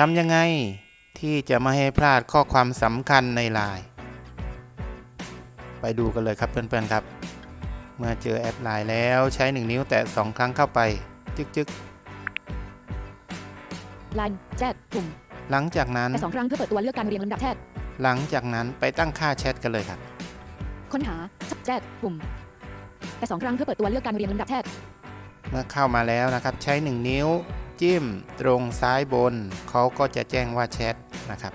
ทำยังไงที่จะไม่ให้พลาดข้อความสำคัญในไลน์ไปดูกันเลยครับเพื่อนๆครับ เมื่อเจอแอดไลน์แล้วใช้ 1 นิ้วแตะ 2 ครั้งเข้าไป จึกจึกไลน์แชทปุ่มๆหลังจากนั้นแต่สองครั้งเพื่อเปิดตัวเลือกการเรียงลำดับแชทหลังจากนั้นไปตั้งค่าแชทกันเลยครับ ค้นหาแชทปุ่มแต่สองครั้งเพื่อเปิดตัวเลือกการเรียงลำดับแชทเมื่อเข้ามาแล้วนะครับ ใช้ 1 นิ้ว จิ้มตรงซ้ายบน เขาก็จะแจ้งว่าแชทนะครับ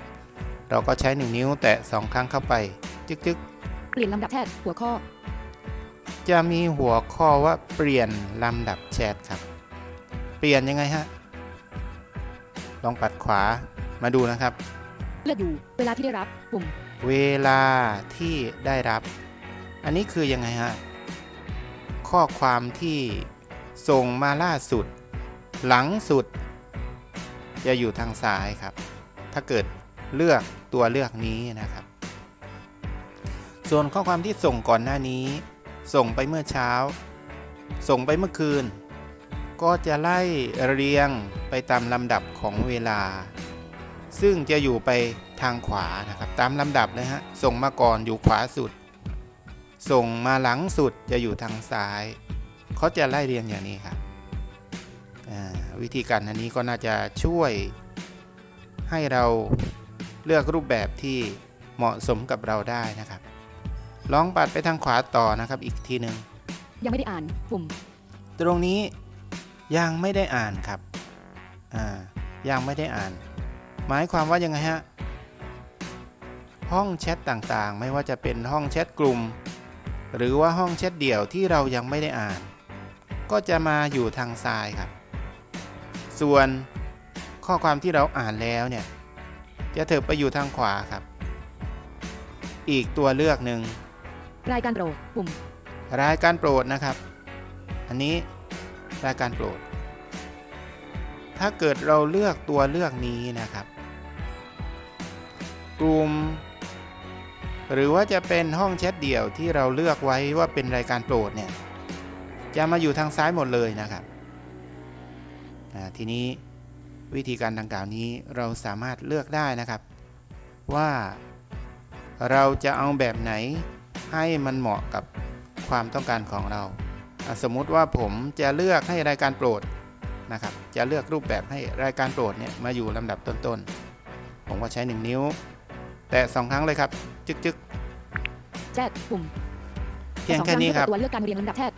เราก็ใช้ 1 นิ้วแตะ 2 ครั้งเข้าไป จึกจึกเปลี่ยนลำดับแชทหัวข้อๆจะมีหัวข้อว่าเปลี่ยนลำดับแชทครับ เปลี่ยนยังไงฮะ ลองปัดขวามาดูนะครับ เลือกอยู่เวลาที่ได้รับปุ่มเวลาที่ได้รับ อันนี้คือยังไงฮะ ข้อความที่ส่งมาล่าสุด หลังสุด จะอยู่ทางซ้ายครับ ถ้าเกิดเลือกตัวเลือกนี้นะครับ ส่วนข้อความที่ส่งก่อนหน้านี้ ส่งไปเมื่อเช้า ส่งไปเมื่อคืน ก็จะไล่เรียงไปตามลำดับของเวลา ซึ่งจะอยู่ไปทางขวานะครับ ตามลำดับเลยฮะ ส่งมาก่อนอยู่ขวาสุด ส่งมาหลังสุดจะอยู่ทางซ้าย เขาจะไล่เรียงอย่างนี้ครับ วิธีการอันนี้ก็น่าจะช่วยให้เราเลือกรูปแบบที่เหมาะสมกับเราได้นะครับ ลองปัดไปทางขวาต่อนะครับอีกทีหนึ่งยังไม่ได้อ่านปุ่ม ตรงนี้ยังไม่ได้อ่านครับอ่ายังไม่ได้อ่าน หมายความว่ายังไงฮะห้องแชทต่างๆ ไม่ว่าจะเป็นห้องแชทกลุ่ม หรือว่าห้องแชทเดี่ยวที่เรายังไม่ได้อ่าน ก็จะมาอยู่ทางซ้ายครับ ส่วนข้อความที่เราอ่านแล้วเนี่ยจะเถิบไปอยู่ทางขวาครับ อีกตัวเลือกหนึ่งรายการโปรดปุ่ม รายการโปรดนะครับ อันนี้รายการโปรด ถ้าเกิดเราเลือกตัวเลือกนี้นะครับ กลุ่ม หรือว่าจะเป็นห้องแชทเดี่ยวที่เราเลือกไว้ว่าเป็นรายการโปรดเนี่ยจะมาอยู่ทางซ้ายหมดเลยนะครับอ่า ทีนี้วิธีการดังกล่าวนี้เราสามารถเลือกได้นะครับ ว่าเราจะเอาแบบไหนให้มันเหมาะกับความต้องการของเราอะสมมุติว่าผมจะเลือกให้รายการโปรดนะครับ จะเลือกรูปแบบให้รายการโปรดเนี่ยมาอยู่ลำดับต้นๆ ผมก็ใช้ 1 นิ้ว แตะสองครั้งเลยครับ จึกจึกแชทปุ่มๆเพียงแค่นี้ครับแต่สองงเพื่อเปิดตัวเลือกการเรียงลำดับแชท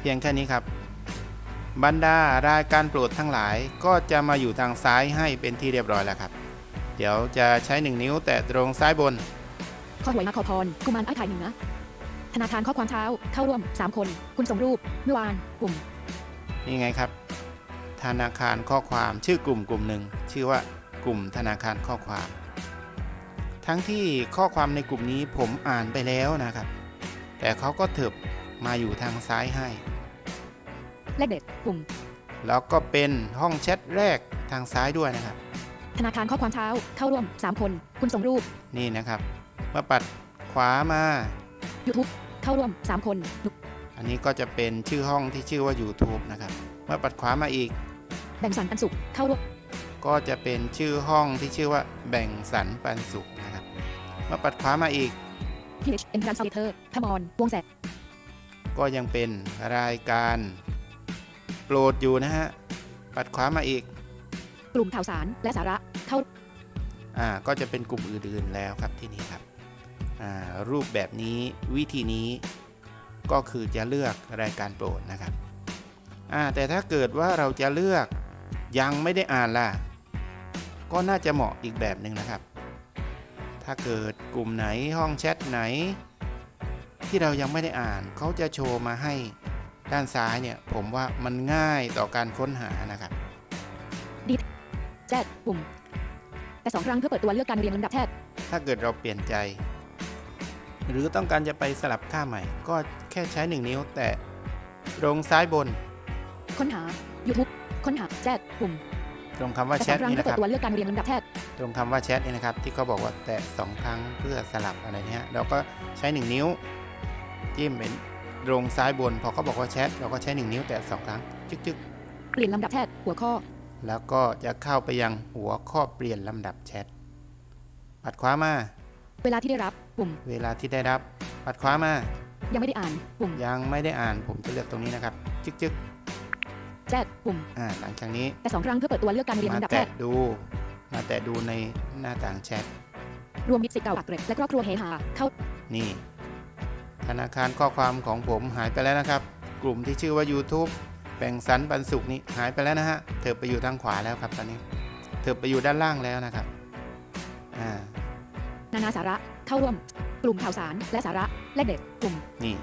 เพียงแค่นี้ครับ บรรดารายการโปรดทั้งหลายก็จะมาอยู่ทางซ้ายให้เป็นที่เรียบร้อยแล้วครับ เดี๋ยวจะใช้ 1 นิ้วแตะตรงซ้ายบนข้อหวยมาขอพรกุมารไอ้ไข่เหนือธนาคารข้อความเช้าเข้าร่วม 3 คน คุณส่งรูปเมื่อวานปุ่มนี่ไงครับ ธนาคารข้อความชื่อกลุ่มกลุ่มหนึ่งชื่อว่ากลุ่มธนาคารข้อความ ทั้งที่ข้อความในกลุ่มนี้ผมอ่านไปแล้วนะครับ แต่เขาก็เถิบมาอยู่ทางซ้ายให้ เลขเด็ดปุ่ม แล้วก็เป็นห้องแชทแรกทางซ้ายด้วยนะครับ ธนาคารข้อความเช้าเข้าร่วม 3 คน คุณส่งรูป นี่นะครับเมื่อปัดขวามา YouTube เข้าร่วม 3 คน อันนี้ก็จะเป็นชื่อห้องที่ชื่อว่า YouTube นะครับ เมื่อปัดขวามาอีก แบ่งสรรปันสุขเข้าร่วม ก็จะเป็นชื่อห้องที่ชื่อว่าแบ่งสรรปันสุขนะครับ เมื่อปัดขวามาอีก PH e n t r a n s l a t o r พมรวงแสกก็ยังเป็นรายการ โปรดอยู่นะฮะ ปัดขวามาอีก กลุ่มข่าวสารและสาระเข้าอ่าก็จะเป็นกลุ่มอื่นๆแล้วครับที่นี่ครับอ่ารูปแบบนี้วิธีนี้ก็คือจะเลือกรายการโปรดนะครับอ่าแต่ถ้าเกิดว่าเราจะเลือกยังไม่ได้อ่านล่ะ ก็น่าจะเหมาะอีกแบบหนึ่งนะครับ ถ้าเกิดกลุ่มไหนห้องแชทไหน ที่เรายังไม่ได้อ่านเขาจะโชว์มาให้ ด้านซ้ายเนี่ยผมว่ามันง่ายต่อการค้นหานะครับแชทปุ่มแต่สองครั้งเพื่อเปิดตัวเลือกการเรียงลำดับแชทถ้าเกิดเราเปลี่ยนใจ หรือต้องการจะไปสลับค่าใหม่ ก็แค่ใช้1นิ้วแตะตรงซ้ายบน ค้นหา YouTube ค้นหาแชทปุ่มตรงคำว่าแต่แชสอทงครั้งนี่เพื่อนะเปิครับดตัวเลือกการเรียงลำดับแชทตรงคำว่าแชทนี่นะครับ ที่เขาบอกว่าแตะ2ครั้งเพื่อสลับอะไรเนี้ยเราก็ใช้1นิ้ว จิ้มเป็น ตรงซ้ายบน พอเขาบอกว่าแชทเราก็ใช้ 1 นิ้วแตะ2ครั้งจึ๊กเปลี่ยนลำดับแชทหัวข้อ แล้วก็จะเข้าไปยังหัวข้อเปลี่ยนลำดับแชทปัดขวามา เวลาที่ได้รับปุ่ม เวลาที่ได้รับ ปัดขวามา ยังไม่ได้อ่านปุ่ม ยังไม่ได้อ่านผมจะเลือกตรงนี้นะครับ จึ๊กจึ๊กแจ้ปุ่ม อ่าหลังจากนี้แต่สองครั้งเพื่อเปิดตัวเลือกการเรียนมาลำดับแรแตะกดู มาแตะดูในหน้าต่างแชทรวมมิตรสิทธิ์เก่าปากเกร็ดและครอบครัวเฮฮาเข้านี่ ธนาคารข้อความของผมหายไปแล้วนะครับ กลุ่มที่ชื่อว่า YouTube แบ่งสรรปันสุขนี่หายไปแล้วนะฮะเธอไปอยู่ทางขวาแล้วครับตอนนี้เธอไปอยู่ด้านล่างแล้วนะครับอ่านานาสาระเข้าร่วม กลุ่มข่าวสารและสาระและเด็ดกลุ่มนี่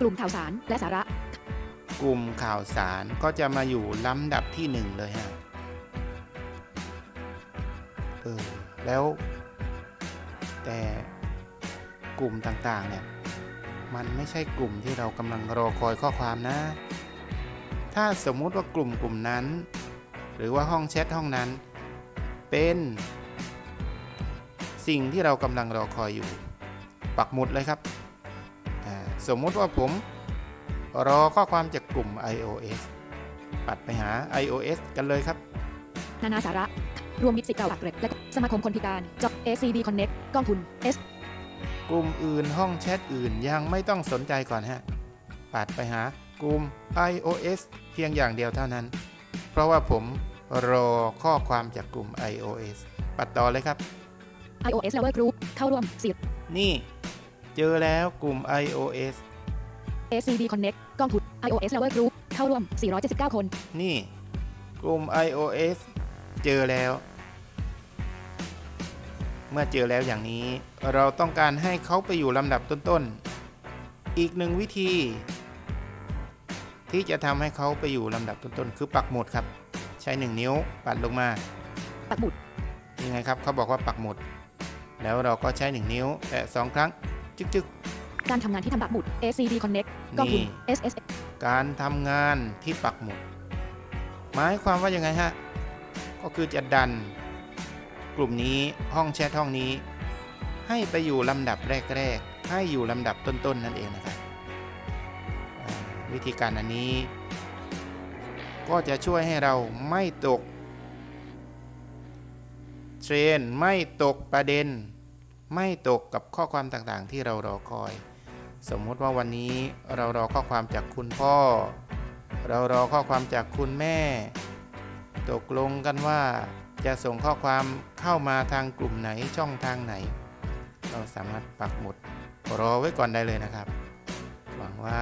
กลุ่มข่าวสารและสาระ กลุ่มข่าวสารก็จะมาอยู่ลำดับที่หนึ่งเลยฮะเออแล้ว แต่กลุ่มต่างๆเนี่ย มันไม่ใช่กลุ่มที่เรากำลังรอคอยข้อความนะ ถ้าสมมุติว่ากลุ่มกลุ่มนั้น หรือว่าห้องแชทห้องนั้น เป็น สิ่งที่เรากำลังรอคอยอยู่ ปักหมุดเลยครับ สมมุติว่าผมรอข้อความจากกลุ่ม iOS ปัดไปหา iOS กันเลยครับ นานาสาระ รวมมิตรสิทธิ์เก่าปากเกร็ดและสมาคมคนพิการจบ ACB Connect กองทุน S กลุ่มอื่นห้องแชทอื่นยังไม่ต้องสนใจก่อนฮะ ปัดไปหากลุ่ม iOS เพียงอย่างเดียวเท่านั้น เพราะว่าผมรอข้อความจากกลุ่ม iOS ปัดต่อเลยครับ iOS Lover Group เข้าร่วมสิทธิ์นี่ เจอแล้วกลุ่ม iOS ACB Connect กองทุน iOS Lover Group เข้าร่วม 479 คน นี่ กลุ่ม iOS เจอแล้ว เมื่อเจอแล้วอย่างนี้เราต้องการให้เขาไปอยู่ลำดับต้นๆ อีกหนึ่งวิธี ที่จะทำให้เขาไปอยู่ลำดับต้นๆ คือปักหมุดครับ ใช้ 1 นิ้วปัดลงมา ปักหมุดยังไงครับเขาบอกว่าปักหมุด แล้วเราก็ใช้ 1 นิ้วแตะสองครั้ง จึ๊กการทำงานที่ทำปักหมุด ACB Connect กองทุนนี่ SS ๆการทำงานที่ปักหมุด หมายความว่ายังไงฮะ ก็คือจะดัน กลุ่มนี้ห้องแชทห้องนี้ ให้ไปอยู่ลำดับแรก ๆ ให้อยู่ลำดับต้นๆนั่นเองนะครับวิธีการอันนี้ ก็จะช่วยให้เราไม่ตกเทรนไม่ตกประเด็น ไม่ตกกับข้อความต่างๆ ที่เรารอคอย สมมุติว่าวันนี้เรารอข้อความจากคุณพ่อ เรารอข้อความจากคุณแม่ ตกลงกันว่า จะส่งข้อความเข้ามาทางกลุ่มไหนช่องทางไหน เราสามารถปักหมุดรอไว้ก่อนได้เลยนะครับ หวังว่า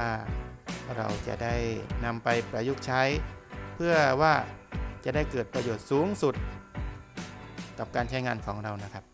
เราจะได้นำไปประยุกต์ใช้ เพื่อว่าจะได้เกิดประโยชน์สูงสุด กับการใช้งานของเรานะครับ